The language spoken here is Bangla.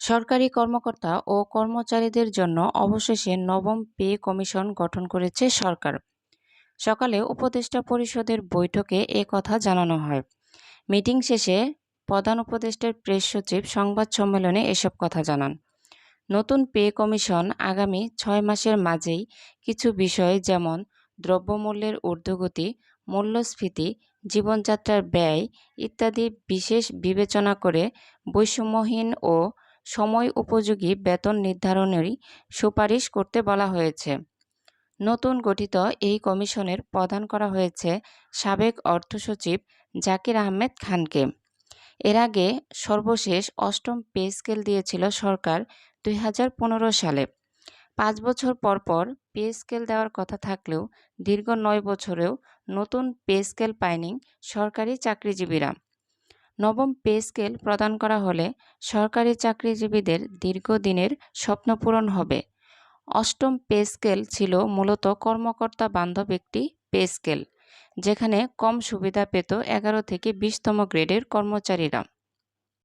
সরকারি কর্মকর্তা ও কর্মচারীদের জন্য অবশেষে নবম পে কমিশন গঠন করেছে সরকার। সকালে উপদেষ্টা পরিষদের বৈঠকে এ কথা জানানো হয়। মিটিং শেষে প্রধান উপদেষ্টার প্রেস সচিব সংবাদ সম্মেলনে এসব কথা জানান। নতুন পে কমিশন আগামী ছয় মাসের মাঝেই কিছু বিষয় যেমন দ্রব্যমূল্যের ঊর্ধ্বগতি, মূল্যস্ফীতি, জীবনযাত্রার ব্যয় ইত্যাদি বিশেষ বিবেচনা করে বৈষম্যহীন ও সময় উপযোগী বেতন নির্ধারণেরই সুপারিশ করতে বলা হয়েছে। নতুন গঠিত এই কমিশনের প্রদান করা হয়েছে সাবেক অর্থ সচিব জাকির আহমেদ খানকে। এর আগে সর্বশেষ অষ্টম পে স্কেল দিয়েছিল সরকার দুই হাজার পনেরো সালে। পাঁচ বছর পর পর পে স্কেল দেওয়ার কথা থাকলেও দীর্ঘ নয় বছরেও নতুন পে স্কেল পায়নি সরকারি চাকরিজীবীরা। নবম পে স্কেল প্রদান করা হলে সরকারি চাকরিজীবীদের দীর্ঘদিনের স্বপ্ন পূরণ হবে। অষ্টম পে স্কেল ছিল মূলত কর্মকর্তা বান্ধব একটি পে স্কেল, যেখানে কম সুবিধা পেত এগারো থেকে বিশতম গ্রেডের কর্মচারীরা।